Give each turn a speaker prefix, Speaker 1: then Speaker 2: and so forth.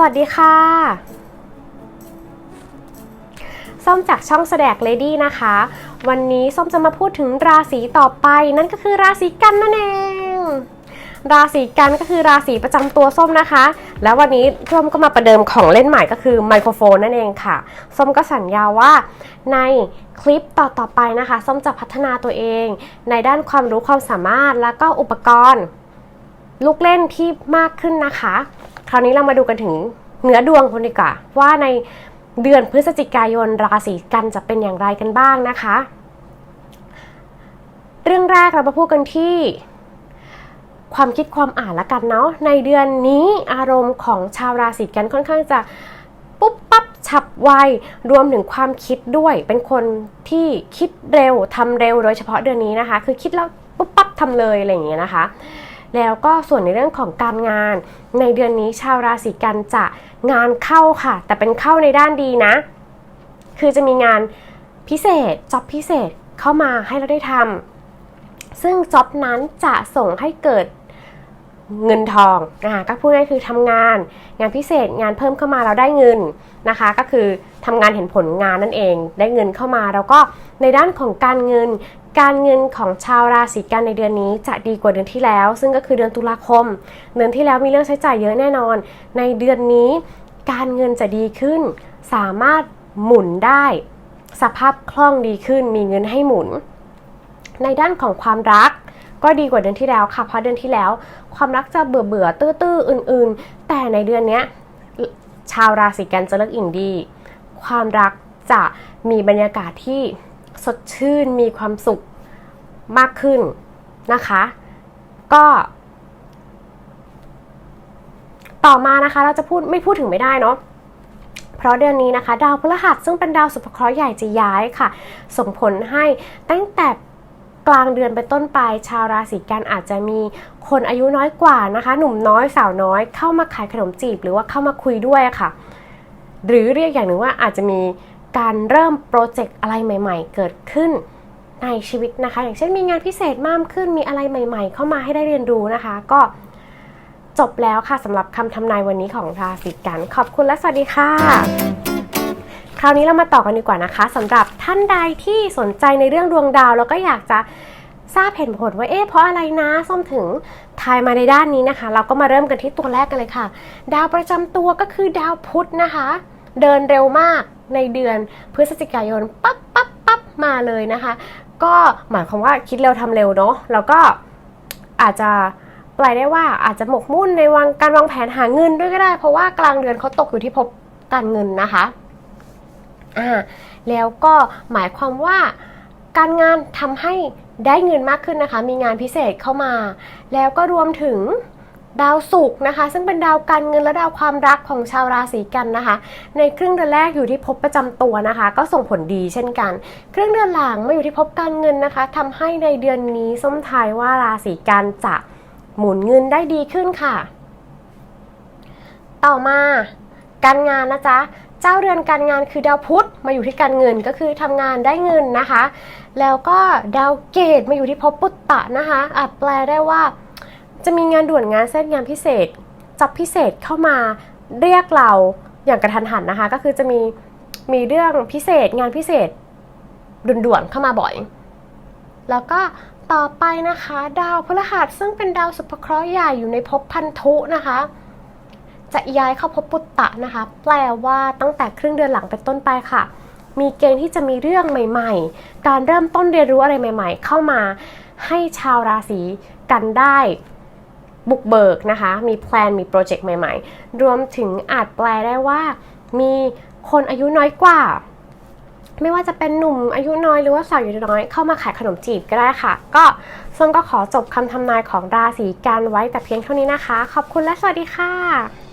Speaker 1: สวัสดีค่ะ ส้มจากช่องแสดกเลดี้นะคะ วันนี้ส้มจะมาพูดถึงราศีต่อไปนั่นก็คือราศีกันนั่นเอง ราศีกันก็คือราศีประจำตัวส้มนะคะ แล้ววันนี้ส้มก็มาประเดิมของเล่นใหม่ก็คือไมโครโฟนนั่นเองค่ะ ส้มก็สัญญาว่าในคลิปต่อๆไปนะคะ ส้มจะพัฒนาตัวเอง ในด้านความรู้ความสามารถแล้วก็อุปกรณ์ ลูกเล่นที่มากขึ้นนะคะ คราวนี้เรามาดูกันถึงเนื้อดวงคนดีกว่า ว่าในเดือนพฤศจิกายนราศีกันจะเป็นอย่างไรกันบ้างนะคะ เรื่องแรกเรามาพูดกันที่ ความคิดความอ่านละกันเนาะในเดือนนี้อารมณ์ของชาวราศีกันค่อนข้างจะปุ๊บปั๊บฉับไวรวมถึงความคิดด้วย เป็นคนที่คิดเร็วทำเร็วโดยเฉพาะเดือนนี้นะคะ คือคิดแล้วปุ๊บปั๊บทำเลยอะไรอย่างเงี้ยนะคะ แล้วก็ส่วนในเรื่องของการงาน ในเดือนนี้ชาวราศีกันจะงานเข้าค่ะ แต่เป็นเข้าในด้านดีนะ คือจะมีงานพิเศษจ็อบพิเศษเข้ามาให้เราได้ทำซึ่งจ็อบนั้นจะส่งให้เกิด เงินทองนะคะก็พูดง่ายคือทำงาน งานพิเศษงานเพิ่มเข้ามาเราได้เงินนะคะ ก็คือทำงานเห็นผลงานนั่นเอง ได้เงินเข้ามาแล้วก็ในด้านของการเงิน การเงินของชาวราศีกันในเดือนนี้จะดีกว่าเดือนที่แล้ว ซึ่งก็คือเดือนตุลาคม เดือนที่แล้วมีเรื่องใช้จ่ายเยอะแน่นอน ในเดือนนี้การเงินจะดีขึ้น สามารถหมุนได้ สภาพคล่องดีขึ้น มีเงินให้หมุน ในด้านของความรัก ก็ดีกว่าเดือนที่แล้วค่ะเพราะเดือนที่แล้ว ความรักจะเบื่อเบื่อตื้อๆอื่น ๆ แต่ในเดือนนี้ชาวราศีกันจะเลิกอินดีความรักจะมีบรรยากาศที่สดชื่นมีความสุขมากขึ้นนะคะ ก็ ต่อมานะคะเราจะพูดไม่พูดถึงไม่ได้เนาะเพราะเดือนนี้นะคะ ดาวพฤหัสซึ่งเป็นดาวสุภเคราะห์ใหญ่จะย้ายค่ะ ส่งผลให้ตั้งแต่ กลางเดือนไปต้นไปชาวราศีกันอาจจะมีคนอายุน้อยกว่านะคะ หนุ่มน้อยสาวน้อยเข้ามาขายขนมจีบหรือว่าเข้ามาคุยด้วยค่ะ หรือเรียกอย่างหนึ่งว่าอาจจะมีการเริ่มโปรเจกต์อะไรใหม่ ๆ เกิดขึ้นในชีวิตนะคะ อย่างเช่นมีงานพิเศษมากขึ้นมีอะไรใหม่ ๆ เข้ามาให้ได้เรียนรู้นะคะ ก็จบแล้วค่ะสำหรับคำทำนายวันนี้ของราศีกัน ขอบคุณและสวัสดีค่ะ คราวนี้เรามาต่อกันดีกว่านะคะสำหรับท่านใดที่สนใจในเรื่องดวงดาว แล้วก็อยากจะทราบเหตุผลว่าเอ๊ะเพราะอะไรนะส้มถึงทายมาในด้านนี้นะคะ เราก็มาเริ่มกันที่ตัวแรกกันเลยค่ะ ดาวประจำตัวก็คือดาวพุธนะคะ เดินเร็วมากในเดือนพฤศจิกายนปั๊บปั๊บปั๊บมาเลยนะคะ ก็หมายความว่าคิดเร็วทำเร็วเนาะแล้วก็อาจจะแปลได้ว่าอาจจะหมกมุ่นในวางการวางแผนหาเงินด้วยก็ได้ เพราะว่ากลางเดือนเขาตกอยู่ที่ภพการเงินนะคะ อ่าแล้วก็หมายความว่าการงานทำให้ได้เงินมากขึ้นนะคะ มีงานพิเศษเข้ามา แล้วก็รวมถึงดาวศุกร์นะคะ ซึ่งเป็นดาวการเงินและดาวความรักของชาวราศีกันนะคะ ในครึ่งเดือนแรกอยู่ที่ภพประจำตัวนะคะ ก็ส่งผลดีเช่นกัน ครึ่งเดือนหลังมาอยู่ที่ภพการเงินนะคะทำให้ในเดือนนี้ส้มทายว่าราศีกันจะหมุนเงินได้ดีขึ้นค่ะ ต่อมาการงานนะจ๊ะ เจ้าเรือนการงานคือดาวพุธมาอยู่ที่การเงินก็คือทำงานได้เงินนะคะ แล้วก็ดาวเกตมาอยู่ที่ภพปุตตะนะคะอาจแปลได้ว่า จะมีงานด่วนงานเส้นงานพิเศษ จับพิเศษเข้ามาเรียกเราอย่างกระทันหันนะคะ ก็คือจะมีมีเรื่องพิเศษงานพิเศษด่วนๆเข้ามาบ่อย แล้วก็ต่อไปนะคะ ดาวพฤหัสซึ่งเป็นดาวสุภเคราะห์ใหญ่อยู่ในภพพันธุนะคะ จะย้ายเข้าภพปุตตะนะคะ แปลว่าตั้งแต่ครึ่งเดือนหลังเป็นต้นไปค่ะ มีเกณฑ์ที่จะมีเรื่องใหม่ ๆ การเริ่มต้นเรียนรู้อะไรใหม่ ๆ เข้ามาให้ชาวราศีกันได้บุกเบิกนะคะ มีแพลน มีโปรเจกต์ใหม่ ๆ รวมถึงอาจแปลได้ว่า มีคนอายุน้อยกว่า ไม่ว่าจะเป็นหนุ่มอายุน้อยหรือว่าสาวอายุน้อยเข้ามาขายขนมจีบก็ได้ค่ะ ก็ซึ่งก็ขอจบคำทำนายของราศีกันไว้แต่เพียงเท่านี้นะคะ ขอบคุณและสวัสดีค่ะ